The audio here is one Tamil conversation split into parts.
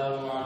والسلام على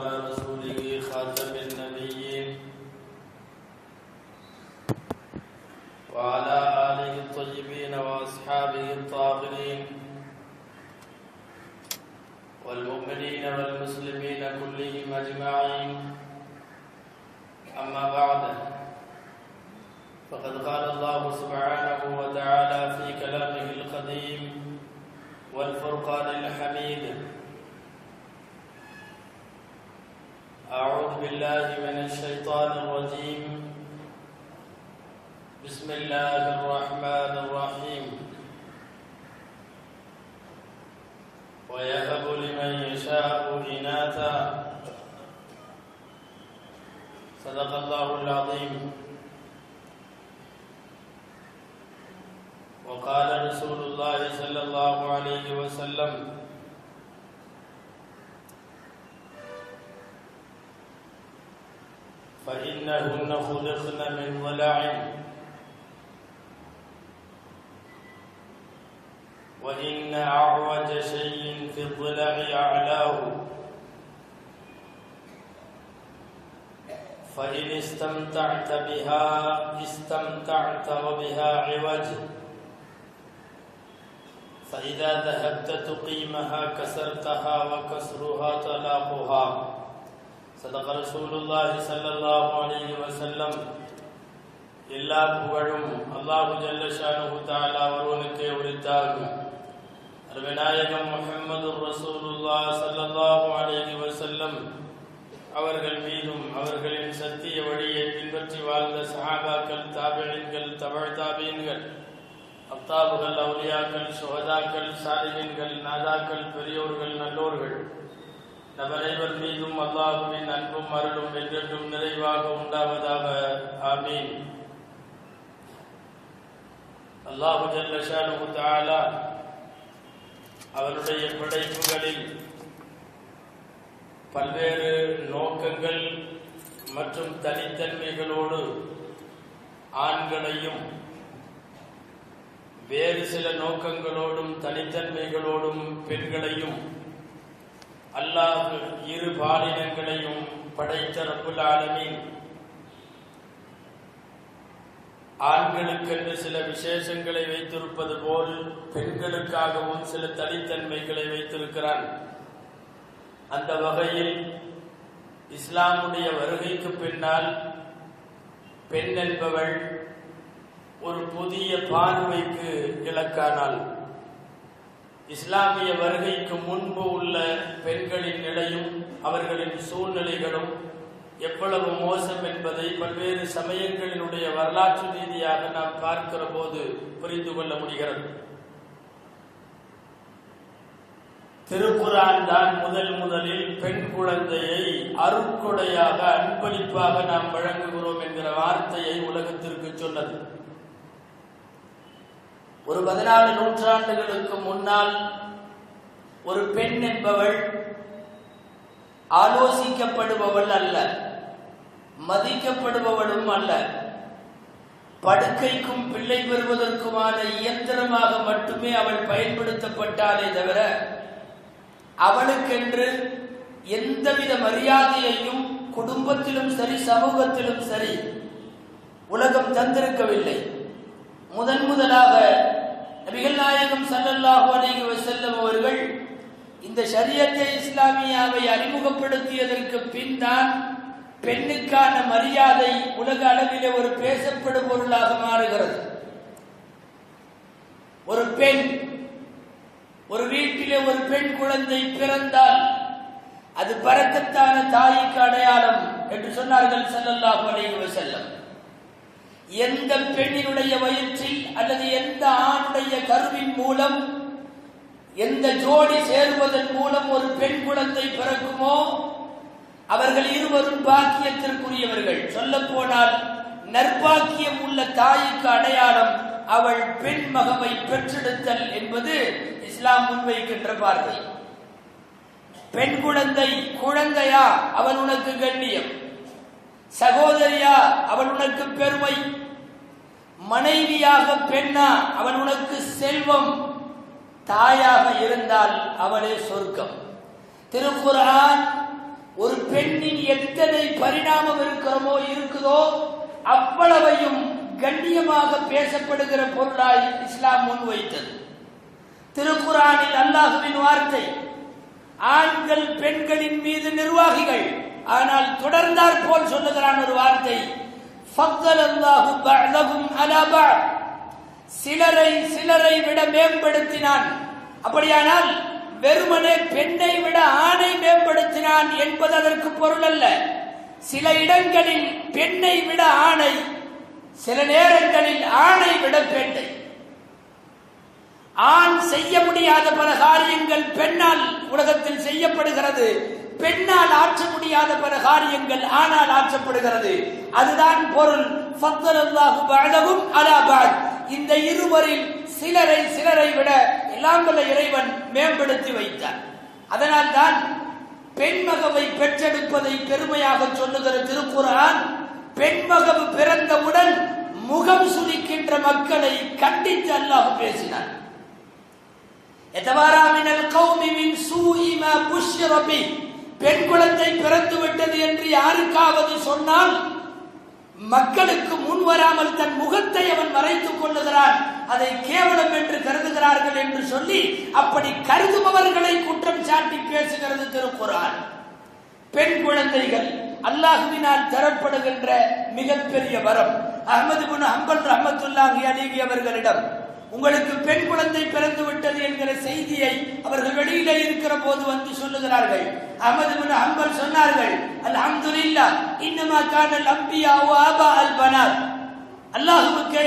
يشاء صدق الله العظيم. وقال رسول الله صلى الله عليه وسلم فإنهن خلقن من ضلع وإن أعوج شيء في الضلع أعلاه فإن استمتعت بها استمتعت وبها عوج فإذا ذهبت تقيمها كسرتها وكسرها طلاقها صدق رسول الله صلى الله عليه وسلم எல்லா புகழும் அல்லாஹு ஜல்லஷானு தாலா ஒருவனுக்கே உரித்தாகும் விநாயகம் முஹம்மது ரசூலுல்லா சல்லல்லாஹு அலேஹி வசல்லம் அவர்கள் மீதும் அவர்களின் சத்திய வழியை பின்பற்றி வாழ்ந்த சஹாபாக்கள் தாபியன்கள் தமிழ் தாபியன்கள் அப்தாபுகள் அவுலியாக்கள் சுகதாக்கள் சாரிகன்கள் நாதாக்கள் பெரியோர்கள் நல்லோர்கள் நபரைவர் மீதும் அல்லாஹுவின் அன்பும் அருளும் என்றென்றும் நிறைவாக உண்டாவதாக. ஆமீன். அல்லாஹு ஜல்லஷானு தாலா அவருடைய படைப்புகளில் பல்வேறு நோக்கங்கள் மற்றும் தனித்தன்மைகளோடு ஆண்களையும் வேறு சில நோக்கங்களோடும் தனித்தன்மைகளோடும் பெண்களையும் அல்லாஹ் இரு பாலினங்களையும் படைத்த ரப்புல் ஆண்களுக்கென்று சில விசேஷங்களை வைத்திருப்பது போல் பெண்களுக்காகவும் சில தனித்தன்மைகளை வைத்திருக்கிறான். அந்த வகையில் இஸ்லாமுடைய வருகைக்கு பின்னால் பெண் என்பவள் ஒரு புதிய பார்வைக்கு இலக்கானாள். இஸ்லாமிய வருகைக்கு முன்பு உள்ள பெண்களின் நிலையும் அவர்களின் சூழ்நிலைகளும் எவ்வளவு மோசம் என்பதை பல்வேறு சமயங்களினுடைய வரலாற்று ரீதியாக நாம் பார்க்கிற போது புரிந்து கொள்ள முடிகிறது. திருக்குரான் தான் முதல் முதலில் பெண் குழந்தையை அருட்கொடையாக அன்பளிப்பாக நாம் வழங்குகிறோம் என்கிற வார்த்தையை உலகத்திற்கு சொன்னது. ஒரு பதினாலு நூற்றாண்டுகளுக்கு முன்னால் ஒரு பெண் என்பவள் ஆலோசிக்கப்படுபவள் அல்ல. மதிக்கப்படுபவளும் அல்ல. படுக்கைக்கும் பிள்ளை பெறுவதற்குமான இயந்திரமாக மட்டுமே அவள் பயன்படுத்தப்பட்டாலே தவிர அவளுக்கென்று எந்தவித மரியாதையையும் குடும்பத்திலும் சரி சமூகத்திலும் சரி உலகம் தந்திருக்கவில்லை. முதன் முதலாக நபிகள் நாயகம் சல்லல்லாஹு அலைஹி வஸல்லம் அவர்கள் இந்த ஷரியத்தை இஸ்லாமியாவை அறிமுகப்படுத்தியதற்கு பின் தான் பெண்ணுக்கான மரியாதை உலக அளவிலே ஒரு பேசப்படும் பொருளாக மாறுகிறது. ஒரு பெண் ஒரு வீட்டிலே ஒரு பெண் குழந்தை பிறந்தால் அது பறக்கத்தான தாய்க்கு அடையாளம் என்று சொன்னார்கள் சல்லல்லாஹு அலைஹி செல்லம் எந்த பெண்ணினுடைய வயிற்றில் அல்லது எந்த ஆணுடைய கருவின் மூலம் எந்த ஜோடி சேருவதன் மூலம் ஒரு பெண் குழந்தை பிறக்குமோ அவர்கள் இருவரும் பாக்கியத்திற்குரியவர்கள். சொல்ல போனால் நற்பாக்கியம் உள்ள தாய்க்கு அடையாளம் அவள் பெண் மகவை பெற்றெடுத்தல் என்பது இஸ்லாம் முன்வைக்கின்ற பார்வை. பெண் குழந்தை குழந்தையா அவன் உனக்கு கண்ணியம். சகோதரியா அவள் உனக்கு பெருமை. மனைவியாக பெண்ணா அவள் உனக்கு செல்வம். தாயாக இருந்தால் அவளே சொர்க்கம். திருக்குர்ஆன் ஒரு பெண்ணின் எத்தனை பரிணாமம் இருக்கிறமோ இருக்குதோ அவ்வளவையும் கண்ணியமாக பேசப்படுகிற பொருளாய் இஸ்லாம் முன்வைத்தது. திருக்குறானில் அல்லாஹுவின் வார்த்தை ஆண்கள் பெண்களின் மீது நிர்வாகிகள். ஆனால் தொடர்ந்தார் போல் சொல்லுகிறான் ஒரு வார்த்தை சிலரை சிலரை விட மேம்படுத்தினான். அப்படியானால் வெறுமனே பெண்ணை விட ஆணை மேம்படுத்தினான் என்பது அதற்கு பொருள் அல்ல சில இடங்களில் பெண்ணை விட ஆணை சில நேரங்களில் ஆணை விட பெண்ணை. ஆண் செய்ய முடியாத பல காரியங்கள் பெண்ணால் உலகத்தில் செய்யப்படுகிறது. பெண்ணால் ஆற்ற முடியாத பல காரியங்கள் ஆனால் ஆற்றப்படுகிறது. அதுதான் பொருள். ஃபத்தலல்லாஹு இந்த இருவரில் சிலரை சிலரை விட எல்லாம் இறைவன் மேம்படுத்தி வைத்தார். அதனால் தான் பெண்மகவை பெற்றெடுப்பதை பெருமையாக சொல்லுகிற திருக்குறான் பெண்மகவு பிறந்தவுடன் முகம் சுளிக்கின்ற மக்களை கண்டித்து அல்லாஹ் பேசினார் பெண் குழந்தை பிறந்து விட்டது என்று யாருக்காவது சொன்னால் மக்களுக்கு முன் வராமல் தன் முகத்தை அவன் மறைத்துக் கொள்ளுகிறான். அதை கேவலம் என்று கருதுகிறார்கள் என்று சொல்லி அப்படி கருதுபவர்களை குற்றம் சாட்டி பேசுகிறது திருக்குறான் பெண் குழந்தைகள் அல்லாஹுவினால் தரப்படுகின்ற மிகப்பெரிய வரம். அஹமது பின் ஹம்பல் ரஹமத்துல்லாஹி அலிவி அவர்களிடம் உங்களுக்கு பெண் குழந்தை பிறந்து விட்டது என்கிற செய்தியை அவர்கள் வெளியில இருக்கிற போது வந்து சொல்லுகிறார்கள். அமது அம்பல் ஹம்பல் சொன்னார்கள் அல்ஹம்துலில்லாஹ் இன்னமா கானல் அம்பியா ஆபா அல் பனாத்.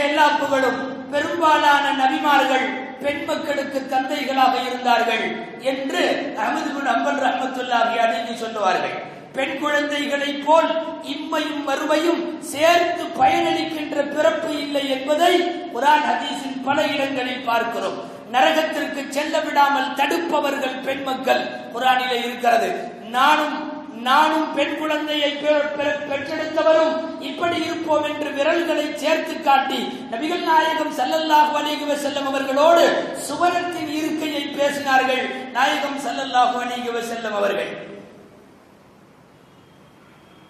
எல்லா புகழும் பெரும்பாலான நபிமார்கள் பெண் மக்களுக்கு தந்தைகளாக இருந்தார்கள் என்று அஹமது அம்பல் ரஹமத்துல்லாஹி அடைந்து சொல்லுவார்கள். பெண் குழந்தைகளைப் போல் இம்மையும் மறுமையும் சேர்த்து பயனளிக்கின்ற பிறப்பு இல்லை என்பதை குரான் ஹதீஸின் பல இடங்களில் பார்க்கிறோம். நரகத்திற்கு செல்ல விடாமல் தடுப்பவர்கள் பெண் மக்கள் குரானிலே இருக்கிறது. நானும் நானும் பெண் குழந்தையை பெ- பெற்றெடுத்தவரும் இப்படி இருப்போம் என்று விரல்களை சேர்த்து காட்டி நபிகள் நாயகம் சல்லல்லாஹு அலிகுவ வஸல்லம் அவர்களோடு சுவரத்தின் இருக்கையை பேசினார்கள். நாயகம் சல்லல்லாஹு அலிகுவ வஸல்லம் அவர்கள்.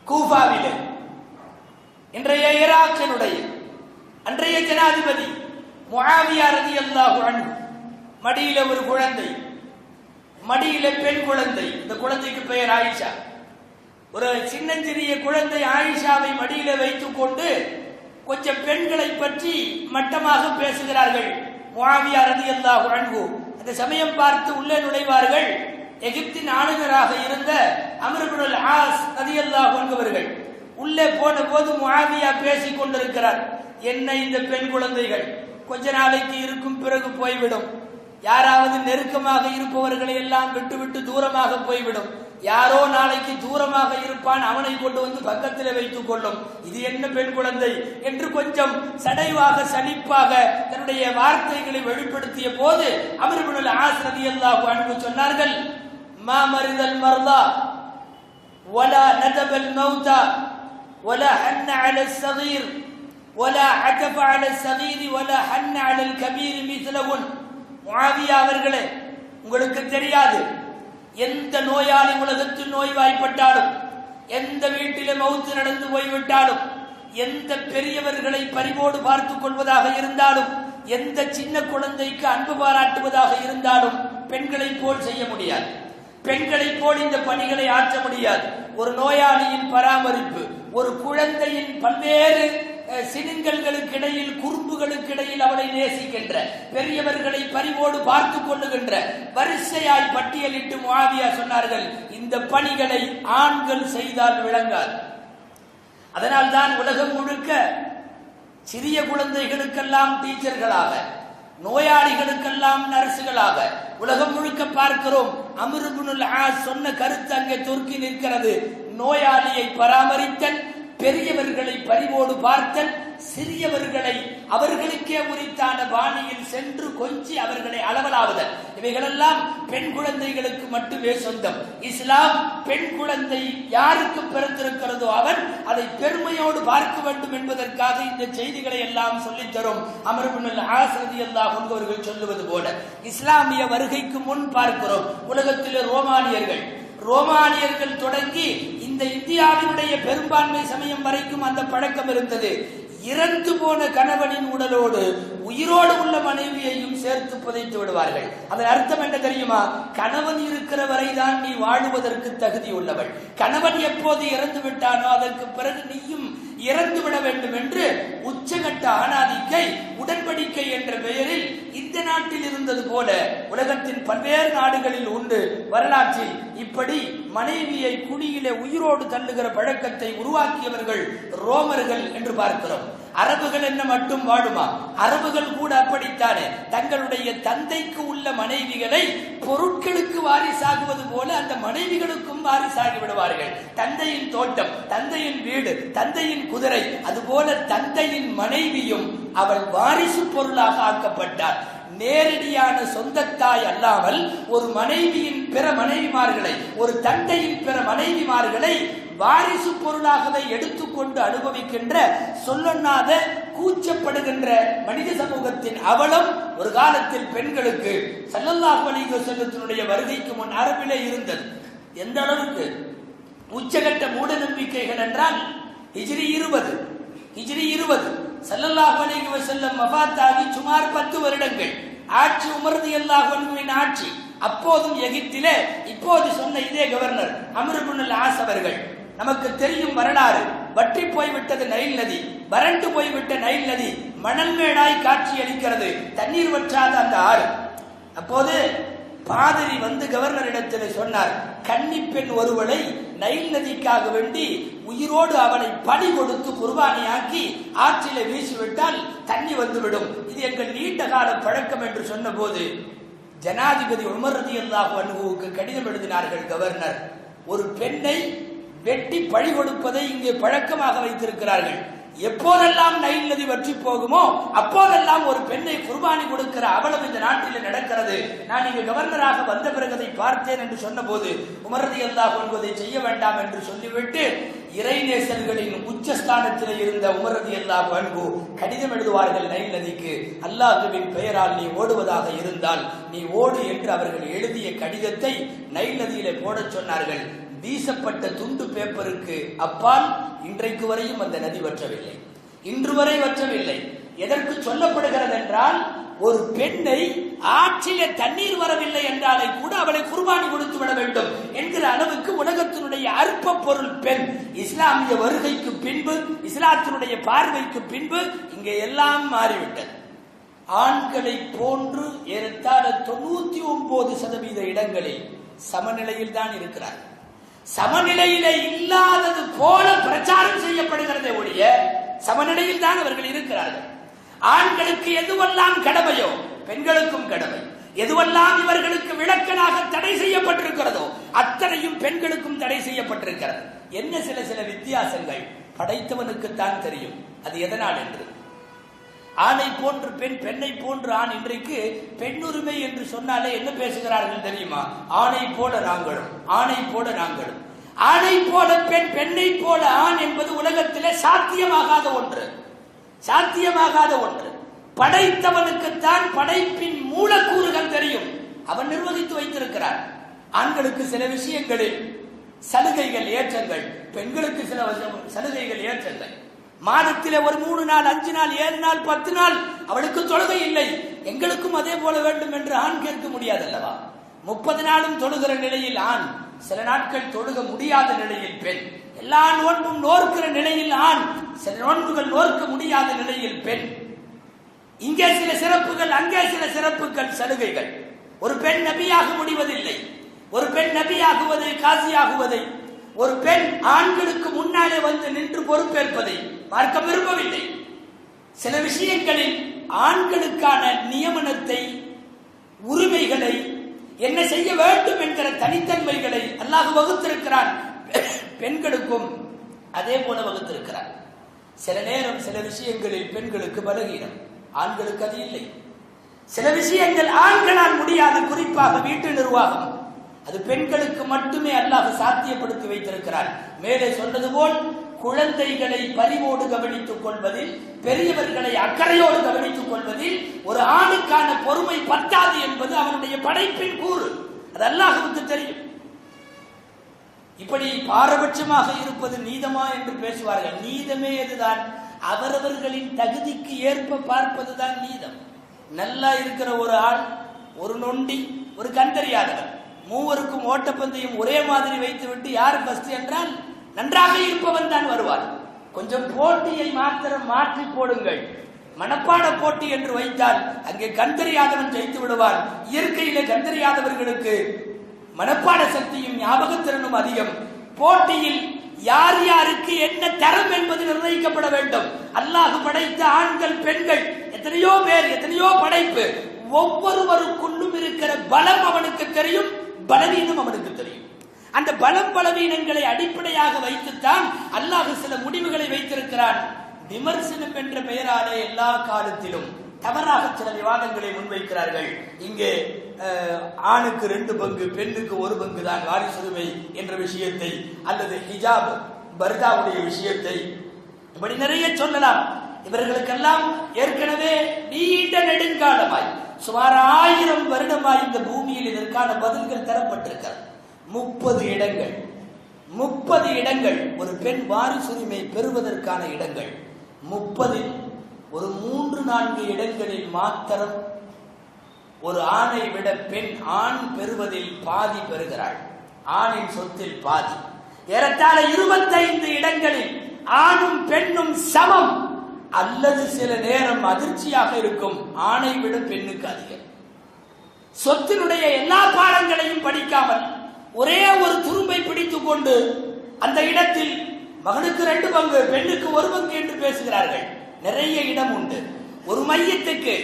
கூபாவிலே இன்றைய ஈராக்கினுடைய அன்றைய ஜனாதிபதி முஆவியா ரலியல்லாஹு அல்லாஹு மடியில ஒரு குழந்தை மடியில பெண் குழந்தை இந்த குழந்தைக்கு பெயர் ஆயிஷா. ஒரு சின்னஞ்சிறிய குழந்தை ஆயிஷாவை மடியில வைத்துக் கொண்டு கொஞ்சம் பெண்களை பற்றி மட்டமாக பேசுகிறார்கள் முஆவியா ரலியல்லாஹு அன்ஹு. அந்த சமயம் பார்த்து உள்ளே நுழைவார்கள். எகிப்தின் ஆளுநராக இருந்த அமருபுல் ஆஸ் ரலியல்லாஹு அல்லாஹ் என்பவர்கள் உள்ளே போன போது முஆவியா பேசிக் கொண்டிருக்கிறார். என்ன இந்த பெண் குழந்தைகள் கொஞ்ச நாளைக்கு இருக்கும் பிறகு போய்விடும் யாராவது நெருக்கமாக இருப்பவர்களை எல்லாம் விட்டுவிட்டு தூரமாக போய்விடும் யாரோ நாளைக்கு தூரமாக இருப்பான் அவனை கொண்டு வந்து பக்கத்தில் வைத்துக் கொள்ளும் இது என்ன பெண் குழந்தை என்று கொஞ்சம் சடைவாக சலிப்பாக தன்னுடைய வார்த்தைகளை வெளிப்படுத்திய போது அமர்புல் ஆசிரதி அல்லாஹ் அன்பு சொன்னார்கள் மா மருதல் மர்தா ولا ندب الموتى ولا حن على الصغير ولا عتف على الصغير ولا حن على الكبير مثلهن முஆவியா அவர்களே உங்களுக்கு தெரியாது எந்த நோயாளி உலகத்தில் நோய்வாய்ப்பட்டாலும் எந்த வீட்டிலே மௌத்து நடந்து போய்விட்டாலும் எந்த பெரியவர்களை பரிவோடு பார்த்துக் கொள்வதாக இருந்தாலும் எந்த சின்ன குழந்தைக்கு அன்பு பாராட்டுவதாக இருந்தாலும் பெண்களைப் போல் செய்ய முடியாது பெண்களைப் போல் இந்த பணிகளை ஆற்ற முடியாது ஒரு நோயாளியின் பராமரிப்பு ஒரு குழந்தையின் பல்வேறு அஹ், சினுங்கல்களுக்கு இடையில் குறும்புகளுக்கு இடையில் அவளை நேசிக்கின்ற பெரியவர்களை பரிவோடு பார்த்து கொள்ளுகின்ற வரிசையாய் பட்டியலிட்டு முஆவியா சொன்னார்கள் இந்த பணிகளை ஆண்கள் செய்தால் விளங்காது. அதனால் தான் உலகம் முழுக்க சிறிய குழந்தைகளுக்கெல்லாம் டீச்சர்களாக நோயாளிகளுக்கெல்லாம் நர்சுகளாக உலகம் முழுக்க பார்க்கிறோம் அமிர்புனுல் ஆ சொன்ன கருத்து அங்கே துருக்கி நிற்கிறது நோயாளியை பராமரித்தல் பெரியவர்களை பரிவோடு பார்த்தல் சிறியவர்களை அவர்களுக்கே உரித்தான பாணியில் சென்று கொஞ்சி அவர்களை அளவலாவுதல். இவைகளெல்லாம் பெண் குழந்தைகளுக்கு மட்டுமே சொந்தம். இஸ்லாம் பெண் குழந்தை யாருக்கு பிறந்திருக்கிறதோ அவன் அதை பெருமையோடு பார்க்க வேண்டும் என்பதற்காக இந்த செய்திகளை எல்லாம் சொல்லித் தரும் அமர்பின் ஆசிரதி அல்லாஹ் அவர்கள் சொல்லுவது போல. இஸ்லாமிய வருகைக்கு முன் பார்க்கிறோம். உலகத்திலே ரோமானியர்கள். ரோமானியர்கள் தொடங்கி இந்த இந்தியாவினுடைய பெரும்பான்மை சமயம் வரைக்கும் அந்த பழக்கம் இருந்தது. இறந்து போன கணவனின் உடலோடு உயிரோடு உள்ள மனைவியையும் சேர்த்து புதைத்து விடுவார்கள். அதன் அர்த்தம் என்ன தெரியுமா? கணவன் இருக்கிற வரைதான் நீ வாழுவதற்கு தகுதி உள்ளவள். கணவன் எப்போது இறந்து விட்டானோ அதற்கு பிறகு நீயும் இறந்துவிட வேண்டும் என்று உச்சகட்ட ஆணாதிக்கை உடன்படிக்கை என்ற பெயரில் இந்த நாட்டில் இருந்தது போல உலகத்தின் பல்வேறு நாடுகளில் உண்டு. வரலாற்றில் இப்படி மனைவியை குடியிலே உயிரோடு தள்ளுகிற பழக்கத்தை உருவாக்கியவர்கள் ரோமர்கள் என்று பார்க்கிறோம். அரபுகள் என்ன மட்டும் வாடுமா? அரபுகள் கூட அப்படித்தானே? தங்களுடைய தந்தைக்கு உள்ள மனைவிகளை பொருட்களுக்கு வாரிசாகுவது போல அந்த மனைவிகளுக்கும் வாரிசாகி விடுவார்கள். தந்தையின் தோட்டம் தந்தையின் வீடு தந்தையின் குதிரை அதுபோல தந்தையின் மனைவியும் அவள் வாரிசு பொருளாக ஆக்கப்பட்டார். நேரடியான சொந்தத்தாய் அல்லாமல் ஒரு மனைவியின் பிற மனைவிமார்களை ஒரு தந்தையின் பிற மனைவிமார்களை வாரிசு பொருளாகவே எடுத்துக்கொண்டு அனுபவிக்கின்ற சொல்லொண்ணாத கூச்சப்படுகின்ற மனித சமூகத்தின் அவலம் ஒரு காலத்தில் பெண்களுக்கு சல்லல்லாஹு அலைஹி செல்லத்தினுடைய வருகைக்கு முன் அரபிலே இருந்தது. எந்த அளவுக்கு? உச்சகட்ட மூட நம்பிக்கைகள் என்றால் ஹிஜ்ரி இருபது ஹிஜ்ரி இருபது. சல்லல்லாஹு அலைஹி செல்லம் மபாத்தாகி சுமார் பத்து வருடங்கள். ஆட்சி உமர்ந்து அல்லாஹ் ஆட்சி. அப்போதும் எகிப்திலே இப்போது சொன்ன இதே கவர்னர் அமருபுல் ஆஸ் அவர்கள் நமக்கு தெரியும் வரலாறு. வற்றி போய்விட்டது நைல் நதி வறண்டு போய்விட்ட நைல் நதி மணல் மேடாய் காட்சி அளிக்கிறது. தண்ணீர் வற்றாத அந்த ஆறு. அப்போது பாதிரி வந்து கவர்னரிடத்தில் சொன்னார் கன்னி பெண் ஒருவளை நைல் நதிக்காக வேண்டி உயிரோடு அவளை பணி கொடுத்து குர்பானியாக்கி ஆற்றில வீசிவிட்டால் தண்ணி வந்துவிடும். இது எங்கள் நீண்ட கால பழக்கம் என்று சொன்னபோது ஜனாதிபதி உமர் ரதியல்லாஹு அனுபவுக்கு கடிதம் எழுதினார்கள் கவர்னர். ஒரு பெண்ணை வெட்டி பழி கொடுப்பதை இங்கே பழக்கமாக வைத்திருக்கிறார்கள். எப்போதெல்லாம் நைல் நதி வற்றி போகுமோ அப்போதெல்லாம் ஒரு பெண்ணை குர்பானி கொடுக்கிற அவலம் இந்த நாட்டில் நடக்கிறது. நான் இங்கு கவர்னராக வந்த பிறகு அதை பார்த்தேன் என்று சொன்னபோது உமரதி அல்லாஹ் என்பதை செய்ய வேண்டாம் என்று சொல்லிவிட்டு இறைநேசர்களின் உச்சஸ்தானத்தில் இருந்த உமரதி அல்லாஹ் அன்பு கடிதம் எழுதுவார்கள் நைல் நதிக்கு. அல்லாஹுவின் பெயரால் நீ ஓடுவதாக இருந்தால் நீ ஓடு என்று அவர்கள் எழுதிய கடிதத்தை நைல் நதியிலே போடச் சொன்னார்கள். வீசப்பட்ட துண்டு பேப்பருக்கு அப்பால் இன்றைக்கு வரையும் அந்த நதி வற்றவில்லை. இன்று வரை வற்றவில்லை. எதற்கு சொல்லப்படுகிறது என்றால் ஒரு பெண்ணை ஆற்றிலே தண்ணீர் வரவில்லை என்றாலே கூட அவளை குர்பானி கொடுத்து விட வேண்டும் என்கிற அளவுக்கு உலகத்தினுடைய அற்ப பொருள் பெண். இஸ்லாமிய வருகைக்கு பின்பு இஸ்லாத்தினுடைய பார்வைக்கு பின்பு இங்கே எல்லாம் மாறிவிட்டது. ஆண்களை போன்று ஏறத்தாழ தொண்ணூத்தி ஒன்பது சதவீத இடங்களில் சமநிலையில் தான் இருக்கிறார் சமநிலையிலே இல்லாதது போல பிரச்சாரம் செய்யப்படுகிறதே ஒழிய சமநிலையில் தான் அவர்கள் இருக்கிறார்கள். ஆண்களுக்கு எதுவெல்லாம் கடமையோ பெண்களுக்கும் கடமை. எதுவெல்லாம் இவர்களுக்கு விளக்கலாக தடை செய்யப்பட்டிருக்கிறதோ அத்தனையும் பெண்களுக்கும் தடை செய்யப்பட்டிருக்கிறது. என்ன சில சில வித்தியாசங்கள்? படைத்தவனுக்குத்தான் தெரியும். அது எதனால் என்று? ஆணை போன்று பெண் பெண்ணை போன்று ஆண் இன்றைக்கு பெண்ணுரிமை என்று சொன்னாலே என்ன பேசுகிறார்கள் தெரியுமா? ஆணை போல நாங்களும் ஆணை போல நாங்களும். ஆணை போல பெண் பெண்ணை போல ஆண் என்பது உலகத்திலே சாத்தியமாகாத ஒன்று. சாத்தியமாகாத ஒன்று. படைத்தவனுக்குத்தான் படைப்பின் மூலக்கூறுகள் தெரியும். அவன் நிர்வகித்து வைத்திருக்கிறான். ஆண்களுக்கு சில விஷயங்களில் சலுகைகள் ஏற்றங்கள். பெண்களுக்கு சில சலுகைகள் ஏற்றங்கள். மாதத்தில் ஒரு மூணு நாள் அஞ்சு நாள் ஏழு நாள் பத்து நாள் அவளுக்கு தொழுகை இல்லை. எங்களுக்கும் அதே போல வேண்டும் என்று ஆண் கேட்க முடியாது அல்லவா முப்பது நாளும் தொழுகிற நிலையில் ஆண் சில நாட்கள் தொழுக முடியாத நிலையில் பெண். எல்லா நோன்பும் நோர்க்கிற நிலையில் ஆண் சில நோன்புகள் நோர்க்க முடியாத நிலையில் பெண். இங்கே சில சிறப்புகள் அங்கே சில சிறப்புகள் சலுகைகள். ஒரு பெண் நபியாக முடிவதில்லை. ஒரு பெண் நபியாகுவதை காசியாகுவதை. ஒரு பெண் ஆண்களுக்கு முன்னாலே வந்து நின்று பொறுப்பேற்பதை. பார்க்க விரும்பவில்லை. சில விஷயங்களில் ஆண்களுக்கான நியமனத்தை உரிமைகளை என்ன செய்ய வேண்டும் என்கிற தனித்தன்மைகளை அல்லாஹ் வகுத்திருக்கிறான். பெண்களுக்கும் அதே போல வகுத்திருக்கிறார். சில நேரம் சில விஷயங்களில் பெண்களுக்கு பலகீனம் ஆண்களுக்கு அது இல்லை. சில விஷயங்கள் ஆண்களால் முடியாது குறிப்பாக வீட்டு நிர்வாகம். அது பெண்களுக்கு மட்டுமே அல்லாஹ் சாத்தியப்படுத்தி வைத்திருக்கிறார். மேலே சொன்னது போல் குழந்தைகளை பரிவோடு கவனித்துக் கொள்வதில் பெரியவர்களை அக்கறையோடு கவனித்துக் கொள்வதில் ஒரு ஆணுக்கான பொறுமை பற்றாது என்பது அவனுடைய படைப்பின் கூறு. அது அவனுக்கு தெரியும். இப்படி பாரபட்சமாக இருப்பது நீதமா என்று பேசுவார்கள். நீதமே எதுதான்? அவரவர்களின் தகுதிக்கு ஏற்ப பார்ப்பதுதான் நீதம். நல்லா இருக்கிற ஒரு ஆள் ஒரு நொண்டி ஒரு கண்டறியாதவர் மூவருக்கும் ஓட்டப்பந்தயம் ஒரே மாதிரி வைத்துவிட்டு யார் ஃபர்ஸ்ட் என்றால் நன்றாக இருப்பவன் தான் வருவார். கொஞ்சம் போட்டியை மாத்திரம் மாற்றி போடுங்கள். மனப்பாட போட்டி என்று வைத்தால் அங்கே கந்தறியாதவன் ஜெயித்து விடுவார். இயற்கையிலே கந்தறியாதவர்களுக்கு மனப்பாட சக்தியும் ஞாபகத்திறனும் அதிகம். போட்டியில் யார் யாருக்கு என்ன தரம் என்பது நிர்ணயிக்கப்பட வேண்டும். அல்லாஹ் படைத்த ஆண்கள் பெண்கள் எத்தனையோ பேர் எத்தனையோ படைப்பு. ஒவ்வொருவருக்குள்ளும் இருக்கிற பலம் அவனுக்கு தெரியும் பலவீனம் அவனுக்கு தெரியும். அந்த பலம் பலவீனங்களை அடிப்படையாக வைத்துத்தான் அல்லாஹ் சில முடிவுகளை வைத்திருக்கிறான். விமர்சனம் என்ற பெயராலே எல்லா காலத்திலும் தவறாக சில விவாதங்களை முன்வைக்கிறார்கள். இங்கே ஆணுக்கு ரெண்டு பங்கு பெண்ணுக்கு ஒரு பங்கு தான் வாரிசுரிமை என்ற விஷயத்தை அல்லது ஹிஜாப் பர்தாவுடைய விஷயத்தை இப்படி நிறைய சொல்லலாம். இவர்களுக்கெல்லாம் ஏற்கனவே நீண்ட நெடுங்காலமாய் சுமார் ஆயிரம் வருடமாய் இந்த பூமியில் இதற்கான பதில்கள் தரப்பட்டிருக்கிறது. முப்பது இடங்கள். முப்பது இடங்கள். ஒரு பெண் வாரிசுரிமை பெறுவதற்கான இடங்கள். முப்பதில் ஒரு மூன்று நான்கு இடங்களில் மாத்திரம் ஒரு ஆணை விட பெண் ஆண் பெறுவதில் பாதி பெறுகிறாள். ஆணின் சொத்தில் பாதி. ஏறத்தாழ இருபத்தைந்து இடங்களில் ஆணும் பெண்ணும் சமம். அல்லது சில நேரம் அதிர்ச்சியாக இருக்கும். ஆணை விட பெண்ணுக்கு அதிகம். சொத்தினுடைய எல்லா பாடங்களையும் படிக்காமல் ஒரே ஒரு துரும்பை பிடித்துக் கொண்டு அந்த இடத்தில் மகனுக்கு ரெண்டு பங்கு பெண்ணுக்கு ஒரு பங்கு என்று பேசுகிறார்கள். நிறைய இடம் உண்டு. ஒரு மையத்துக்கு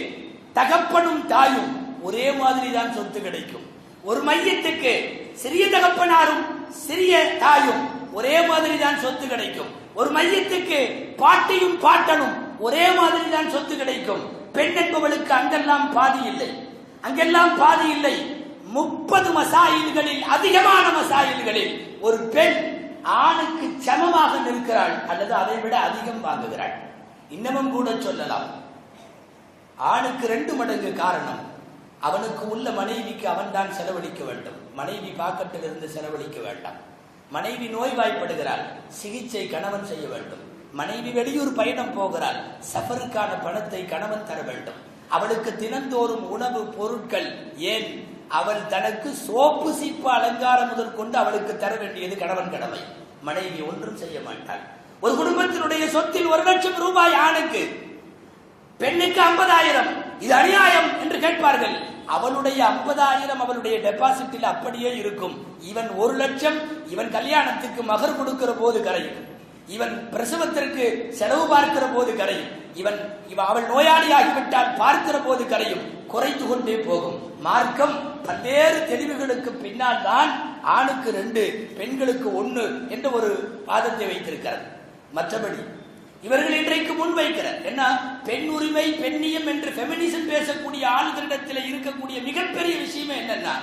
தகப்பனும் தாயும் ஒரே மாதிரி தான் சொத்து கிடைக்கும். ஒரு மையத்துக்கு சிறிய தகப்பனாரும் சிறிய தாயும் ஒரே மாதிரி தான் சொத்து கிடைக்கும். ஒரு மையத்துக்கு பாட்டியும் பாட்டனும் ஒரே மாதிரி தான் சொத்து கிடைக்கும். பெண் என்பவளுக்கு அங்கெல்லாம் பாதி இல்லை. அங்கெல்லாம் பாதி இல்லை. முப்பது மசாயில்களில் அதிகமான மசாயில்களில் ஒரு பெண் ஆணுக்கு சமமாக நிற்கிறாள் அல்லது அதை விட அதிகம் வாங்குகிறாள். இன்னமும் கூட சொல்லலாம். ஆணுக்கு ரெண்டு மடங்கு காரணம் அவனுக்கு உள்ள மனைவிக்கு அவன்தான் செலவழிக்க வேண்டும். மனைவி பாக்கெட்டிலிருந்து செலவழிக்க வேண்டாம். மனைவி நோய்வாய்ப்படுகிறாள் சிகிச்சை கணவன் செய்ய வேண்டும். மனைவி வெளியூர் பயணம் போகிறாள் சஃபருக்கான பணத்தை கணவன் தர வேண்டும். அவளுக்கு தினந்தோறும் உணவு பொருட்கள் ஏன் அவள் தனக்கு சோப்பு சீப்பு அலங்காரம் முதற்கொண்டு அவளுக்கு தர வேண்டியது கணவன் கடமை. மனைவி ஒன்றும் செய்ய மாட்டாள். ஒரு குடும்பத்தினுடைய சொத்தில் ஒரு லட்சம் ரூபாய் ஆணுக்கு பெண்ணுக்கு ஐம்பதாயிரம். இது அநியாயம் என்று கேட்பார்கள். அவளுடைய ஐம்பதாயிரம் அவளுடைய டெபாசிட்டில் அப்படியே இருக்கும். இவன் ஒரு லட்சம் இவன் கல்யாணத்துக்கு மகர் கொடுக்கிற போது கரையும். இவன் பிரசவத்திற்கு செலவு பார்க்கிற போது கரையும். இவன் இவன் அவள் நோயாளியாகிவிட்டால் பார்க்கிற போது கரையும். குறைத்து கொண்டே போகும். மார்க்கம் பல்வேறு தெளிவுகளுக்கு பின்னால் தான் ஆணுக்கு ரெண்டு பெண்களுக்கு ஒன்று என்ற ஒரு வாதத்தை வைத்திருக்கிறது. மற்றபடி இவர்கள் இன்றைக்கு முன்வைக்கிறார். என்ன? பெண் உரிமை பெண்ணியம் என்று பெமினிசம் பேசக்கூடிய ஆளுநரிடத்தில் இருக்கக்கூடிய மிகப்பெரிய விஷயமே என்னன்னா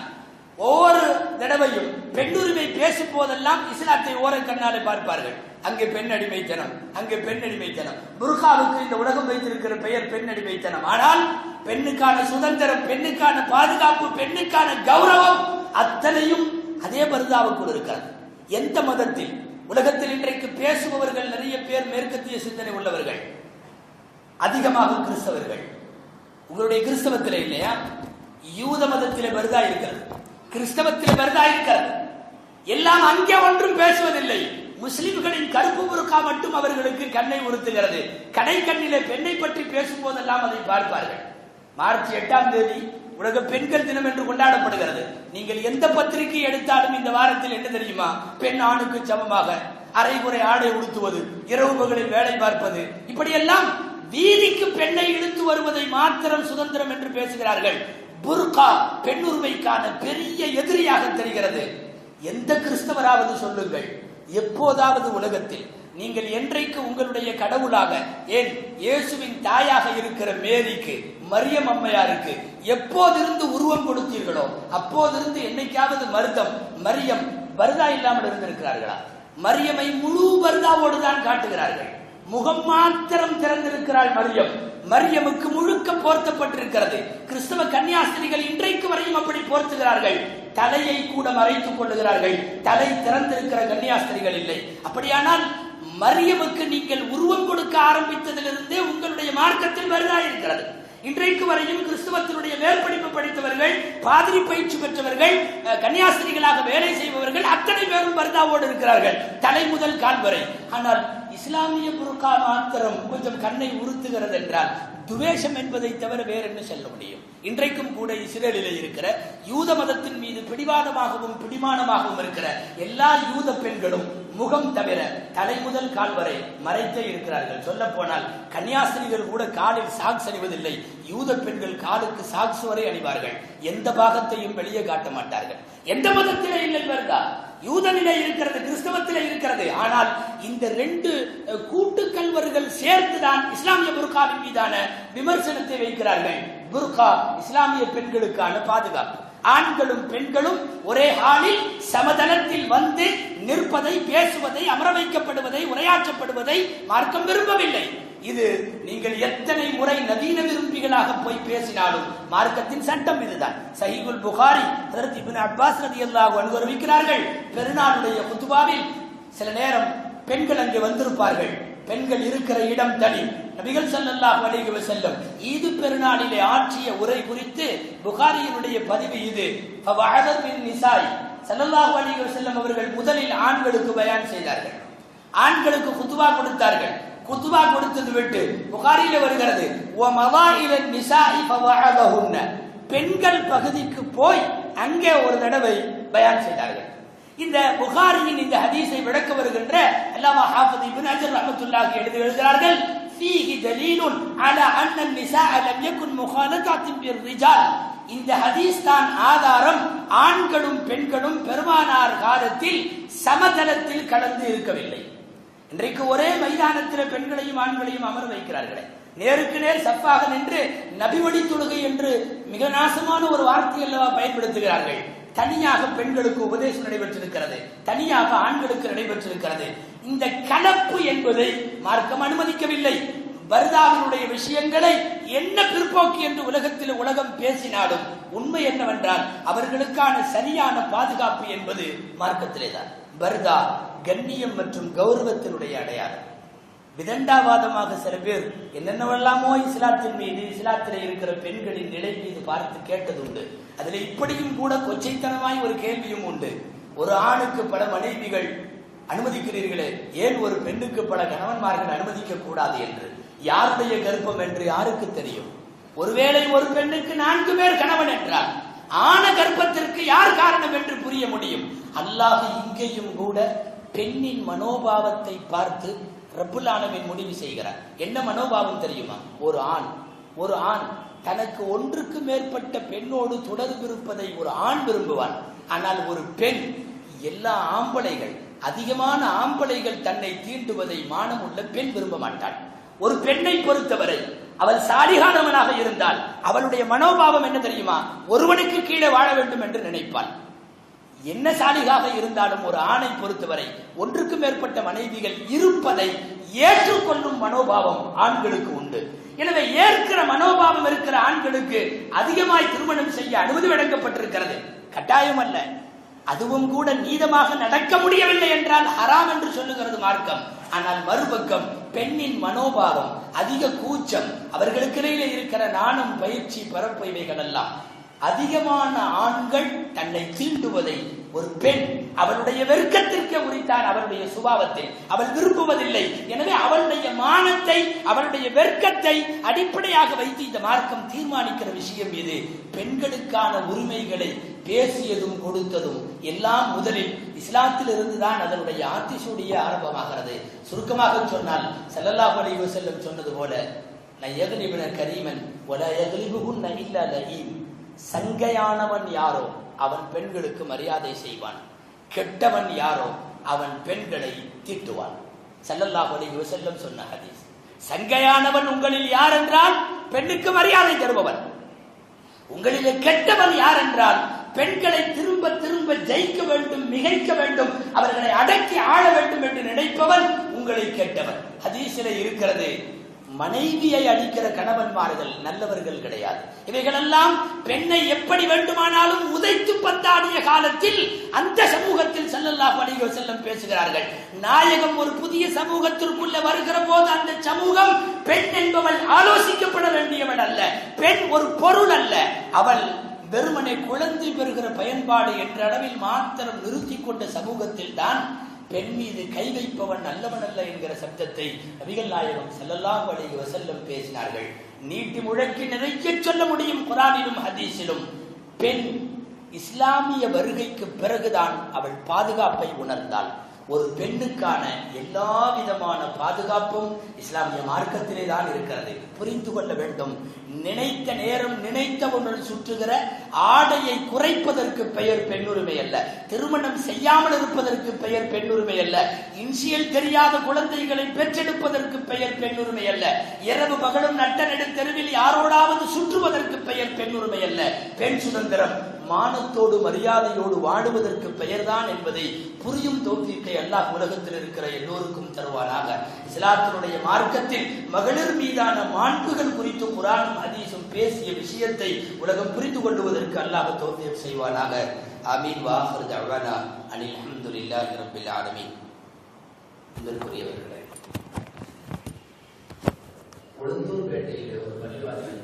ஒவ்வொரு தடவையும் பெண் உரிமை பேசும் போதெல்லாம் இஸ்லாத்தை ஓர கண்ணாலே பார்ப்பார்கள். அங்கே பெண் அடிமைத்தனம் அங்கே பெண் அடிமைத்தனம் புர்காவுக்கு இந்த உலகம் வைத்திருக்கிற பெயர் பெண் அடிமைத்தனம் ஆனால் பெண்ணுக்கான சுதந்திரம் பெண்ணுக்கான பாதுகாப்பு பெண்ணுக்கான கௌரவம் அத்தனையும் அதே பருதாவுக்குள் இருக்கிறது. எந்த மதத்தில்? உலகத்தில் இன்றைக்கு பேசுபவர்கள் நிறைய பேர் மேற்கத்திய சிந்தனை உள்ளவர்கள். அதிகமாக கிறிஸ்தவர்கள். உங்களுடைய கிறிஸ்தவத்தில் இல்லையா? யூத மதத்திலே வருதா இருக்கிறது. கிறிஸ்தவத்தில் வருதா இருக்கிறது. எல்லாம் அங்கே ஒன்றும் பேசுவதில்லை. முஸ்லிம்களின் கருப்பு புருக்கா மட்டும் அவர்களுக்கு கண்ணை உறுத்துகிறது. கடை கண்ணிலே பெண்ணை பற்றி பேசும் போதெல்லாம் அதை பார்ப்பார்கள். மார்ச் எட்டாம் தேதி உலக பெண்கள் தினம் என்று கொண்டாடப்படுகிறது. நீங்கள் எந்த பத்திரிகை எடுத்தாலும் இந்த வாரத்தில் என்ன தெரியுமா? பெண் ஆணுக்கு சமமாக அரைகுறை ஆடை உடுத்துவது இரவு பகலில் வேலை பார்ப்பது. இப்படியெல்லாம் வீதிக்கு பெண்ணை இழுத்து வருவதை மாத்திரம் சுதந்திரம் என்று பேசுகிறார்கள். புர்கா பெண்ணுரிமைக்கான பெரிய எதிரியாக தெரிகிறது. எந்த கிறிஸ்தவராவது சொல்லுங்கள் எப்போதாவது உலகத்தில் நீங்கள் என்றைக்கு உங்களுடைய கடவுளாக ஏன் இயேசுவின் தாயாக இருக்கிற மேரிக்கு மரியம் அம்மையாருக்கு எப்போதிருந்து உருவம் கொடுத்தீர்களோ அப்போதிருந்து என்னைக்காவது மருதம் மரியம் வருதா இல்லாமல் இருந்திருக்கிறார்களா? மரியமை முழு வருதாவோடு தான் காட்டுகிறார்கள். முகம் மாத்திரம் திறந்திருக்கிறாள் மரியம். மரியமுக்கு முழுக்க போர்த்தப்பட்டிருக்கிறது. கிறிஸ்தவ கன்னியாஸ்திரிகள் இன்றைக்கு வரையும் அப்படி போர்த்துகிறார்கள். தலையை கூட மறைத்துக் கொள்ளுகிறார்கள். தலை திறந்திருக்கிற கன்னியாஸ்திரிகள் இல்லை. அப்படியானால் மரியமுக்கு நீங்கள் உருவம் கொடுக்க ஆரம்பித்ததிலிருந்தே உங்களுடைய மார்க்கத்தில் வருதா இருக்கிறது. இன்றைக்கு வரையும் கிறிஸ்துவத்தினுடைய மேற்படிப்பு படித்தவர்கள் பாதிரி பயிற்சி பெற்றவர்கள் கன்னியாஸ்திரிகளாக வேலை செய்பவர்கள் அத்தனை பேரும் பர்தாவோடு இருக்கிறார்கள். தலை முதல் கால் வரை. ஆனால் இஸ்லாமிய புருக்கா மாத்திரம் கொஞ்சம் கண்ணை உறுத்துகிறது என்றால் துவேஷம் என்பதை தவிர வேற என்ன சொல்ல முடியும்? இன்றைக்கும் கூட இஸ்ரேலில் இருக்கிற யூத மதத்தின் மீது பிடிவாதமாகவும் பிடிமானமாகவும் இருக்கிற எல்லா யூத பெண்களும் முகம் தவிர தலை முதல் கால் வரை மறைத்தே இருக்கிறார்கள். சொல்ல போனால் கன்னியாஸ்திரிகள் கூட காலில் சாக்ஸ் அணிவதில்லை. யூத பெண்கள் காலுக்கு சாக்ஸ் வரை அணிவார்கள். எந்த பாகத்தையும் வெளியே காட்ட மாட்டார்கள். எந்த மதத்திலே இல்லை வருதா யூதனிலே இருக்கிறது கிறிஸ்தவத்திலே இருக்கிறது. ஆனால் இந்த ரெண்டு கூட்டு கல்வர்கள் சேர்த்துதான் இஸ்லாமிய புர்காவின் மீதான விமர்சனத்தை வைக்கிறார்கள். புர்கா இஸ்லாமிய பெண்களுக்கான பாதுகாப்பு. ஆண்களும் பெண்களும் ஒரே ஹாலில் சமதளத்தில் வந்து நிற்பதை பேசுவதை அமர வைக்கப்படுவதை உரையாற்றப்படுவதை மார்க்கம் விரும்பவில்லை. இது நீங்கள் எத்தனை முறை நவீன விரும்பிகளாக போய் பேசினாலும் மார்க்கத்தின் சட்டம் இதுதான். சஹிகுல் புகாரி அதற்கு இப்னு அப்பாஸ் ரதியல்லாஹு அன்ஹு அனுபவிக்கிறார்கள் பெருநாளுடைய குத்துபாவில் சில நேரம் பெண்கள் அங்கே வந்திருப்பார்கள். பெண்கள் இருக்கிற இடம் தனி. நபிகள் ஸல்லல்லாஹு அலைஹி செல்லும் ஈது பெருநாளிலே ஆற்றிய உரை குறித்து புகாரியினுடைய பதிவு இது. நிசாய் ஸல்லல்லாஹு அலைஹி செல்லும் அவர்கள் முதலில் ஆண்களுக்கு பயான் செய்தார்கள். ஆண்களுக்கு குத்துவா கொடுத்தார்கள். குத்துவா கொடுத்தது விட்டு புகாரியில வருகிறது ஓ மவாயில நிசாஇ ஃபவஅதஹுன்ன பெண்கள் பகுதிக்கு போய் அங்கே ஒரு தடவை பயான் செய்தார்கள் இந்த புகாரியின் இந்த ஹதீஸை விளக்க வருகின்ற அல்லாமா ஹாஃபிஸ் இப்னு அஜர் ரஹ்மத்துல்லாஹி எழுதி எழுதுகிறார்கள் ஃபீஹி தலீலுன் அலா அன்ன النساء لم يكن مخالطات بالرجال இந்த ஹதீஸ் தான் ஆதாரம் ஆண்களும் பெண்களும் பெருமானார் காலத்தில் சமதளத்தில் கலந்து இருக்கவில்லை இன்றைக்கு ஒரே மைதானத்தில் பெண்களையும் ஆண்களையும் அமர வைக்கிறார்களே. நேருக்கு நேர் சப்பாக நின்று நபிவழி தொழுகை என்று மிக நாசமான ஒரு வார்த்தை அல்லவா பயன்படுத்துகிறார்கள். தனியாக பெண்களுக்கு உபதேசம் நடைபெற்றிருக்கிறது. தனியாக ஆண்களுக்கு நடைபெற்றிருக்கிறது. இந்த கலப்பு என்பதை மார்க்கம் அனுமதிக்கவில்லை. பர்தாவினுடைய விஷயங்களை என்ன பிற்போக்கு என்று உலகத்தில் உலகம் பேசினாலும் உண்மை என்னவென்றால் அவர்களுக்கான சரியான பாதுகாப்பு என்பது மார்க்கத்திலே தான் பர்தா கண்ணியம் மற்றும் கௌரவத்தினுடைய அடையாளம். விதண்டாவாதமாக சில பேர் என்னென்னவெல்லாமோ இஸ்லாத்தின் மீது இஸ்லாத்திலே இருக்கிற பெண்களின் நிலை மீது பார்த்து கேட்டது உண்டு அதுல இப்படியும் கூட கொச்சைத்தனமாய் ஒரு கேள்வியும் உண்டு. ஒரு ஆணுக்கு பல மனைவிகள் அனுமதிக்கிறீர்களே ஏன் ஒரு பெண்ணுக்கு பல கணவன்மார்கள் அனுமதிக்க கூடாது என்று? யாருடைய கர்ப்பம் என்று யாருக்கு தெரியும்? ஒருவேளை ஒரு பெண்ணுக்கு நான்கு பேர் கணவன் என்றார் ஆன கர்ப்பத்திற்கு யார் காரணம் என்று புரிய முடியும்? அல்லாஹ் இங்கேயும் கூட பெண்ணின் மனோபாவத்தை பார்த்து ரப்புல்லானவின் முடிவு செய்கிறார் என்ன மனோபாவம் தெரியுமா? ஒரு ஆண். ஒரு ஆண் தனக்கு ஒன்றுக்கு மேற்பட்ட பெண்ணோடு தொடர்பு இருப்பதை ஒரு ஆண் விரும்புவான். ஆனால் ஒரு பெண் எல்லா ஆம்பளைகள் அதிகமான ஆம்பளைகள் தன்னை தீண்டுவதை மானமுள்ள பெண் விரும்ப மாட்டாள். ஒரு பெண்ணை பொறுத்தவரை அவள் சாலிகானவனாக இருந்தால் அவளுடைய மனோபாவம் என்ன தெரியுமா? ஒருவனுக்கு கீழே வாழ வேண்டும் என்று நினைப்பாள். என்ன சாலிகாக இருந்தாலும் ஒரு ஆணை பொறுத்தவரை ஒன்றுக்கு மேற்பட்ட மனைவிகள் இருப்பதை ஏற்றுக்கொள்ளும் மனோபாவம் ஆண்களுக்கு உண்டு. எனவே ஏற்கிற மனோபாவம் இருக்கிற ஆண்களுக்கு அதிகமாய் திருமணம் செய்ய அனுமதி வழங்கப்பட்டிருக்கிறது. கட்டாயம் அல்ல. அதுவும் கூட நீதமாக நடக்க முடியவில்லை என்றால் ஹராம் என்று சொல்லுகிறது மார்க்கம். ஆனால் மறுபக்கம் பெண்ணின் மனோபாவம் அதிக கூச்சம் அவர்களுக்கிடையில இருக்கிற நாணம் பயிற்சி பரப்பு இவைகள் எல்லாம் அதிகமான ஆண்கள் தன்னை தீண்டுவதை ஒரு பெண் அவளுடைய வெறுக்கத்திற்கு உரித்தான் அவளுடைய சுபாவத்தை அவள் விரும்புவதில்லை. எனவே அவளுடைய மானத்தை அவளுடைய வெறுக்கத்தை அடிப்படையாக வைத்து இந்த மார்க்கம் தீர்மானிக்கிற விஷயம் இது. பெண்களுக்கான உரிமைகளை பேசியதும் கொடுத்ததும் எல்லாம் முதலில் இஸ்லாத்தில் இருந்துதான் அதனுடைய ஆத்திசூடிய ஆரம்பமாகிறது. சுருக்கமாக சொன்னால் ஸல்லல்லாஹு அலைஹி வஸல்லம் சொன்னது போல லயக்லிபுன கரீமன் வல யக்லிபுஹுன்ன இல்லா லஈம் சங்கையானவன் யாரோ அவன் பெண்களுக்கு மரியாதை செய்வான். கெட்டவன் யாரோ அவன் பெண்களை தீட்டுவான். ஸல்லல்லாஹு அலைஹி சொன்ன ஹதீஸ். சங்கையானவன் உங்களில் யார் என்றால் பெண்ணுக்கு மரியாதை தருபவன். உங்களிலே கெட்டவன் யார் என்றால் பெண்களை திரும்ப திரும்ப ஜெயிக்க வேண்டும் மிகைக்க வேண்டும் அவர்களை அடக்கி ஆள வேண்டும் என்று நினைப்பவன் உங்களை கெட்டவன். ஹதீஸிலே இருக்கிறது மனைவியை அடிக்கிற கணவன்மார்கள் நல்லவர்கள் கிடையாது. இவைகளெல்லாம் பெண்ணை எப்படி வேண்டுமானாலும் உதைத்து பந்தாடிய காலத்தில் அந்த சமூகத்தில் ஸல்லல்லாஹு அலைஹி செல்லம் பேசுகிறார்கள். நாயகம் ஒரு புதிய சமூகத்திற்குள்ள வருகிற போது அந்த சமூகம் பெண் என்பவள் ஆலோசிக்கப்பட வேண்டியவள் அல்ல. பெண் ஒரு பொருள் அல்ல. அவள் வெறுமனை குழந்தை பெறுகிற பயன்பாடு என்ற அளவில் மாத்திரம் நிறுத்தி கொண்ட சமூகத்தில் தான் பெண் மீது கை வைப்பவன் நல்லவன் அல்ல என்கிற சப்தத்தை நபிகள் நாயகம் ஸல்லல்லாஹு வழி வசல்லம் பேசினார்கள். நீட்டி முழக்கி நிறைய சொல்ல முடியும் குரானிலும் ஹதீஸிலும். பெண் இஸ்லாமிய வருகைக்கு பிறகுதான் அவள் பாதுகாப்பை உணர்ந்தாள். ஒரு பெண்ணுக்கான எல்லா விதமான பாதுகாப்பும் இஸ்லாமிய மார்க்கத்திலே தான் இருக்கிறது. புரிந்து கொள்ள வேண்டும். நினைத்த நேரம் நினைத்தவுடன் சுற்றுகிற ஆடையை குறைப்பதற்கு பெயர் பெண்ணுரிமை அல்ல. திருமணம் செய்யாமல் இருப்பதற்கு பெயர் பெண்ணுரிமை அல்ல. இன்சியல் தெரியாத குழந்தைகளை பெற்றெடுப்பதற்கு பெயர் பெண்ணுரிமை அல்ல. இரவு பகலும் நட்ட நெடு தெருவில் யாரோடாவது சுற்றுவதற்கு பெயர் பெண்ணுரிமை அல்ல. பெண் சுதந்திரம் மானத்தோடு மரியாதையோடு வாடுவதற்கு பெயர்தான் என்பதை புரியும் தோப்பிக்கை அல்லாஹ் உலகத்தில் இருக்கிற எல்லோருக்கும் தருவாராக இஸ்லாத்தினுடைய மார்க்கத்தில் மகளிர் மீதான மாண்புகள் குறித்து குரானும் அதீசும் பேசிய விஷயத்தை உலகம் புரிந்து கொள்வதற்கு அல்லாஹ் தோப்பியம் செய்வானாக. அமீன் வாஹர் அணி அனில் அஹமதுல்லா இரபில் ஆலமீன். முதற்குரியவர்களே உளுந்தூர்பேட்டையில் ஒரு பள்ளிவாசல்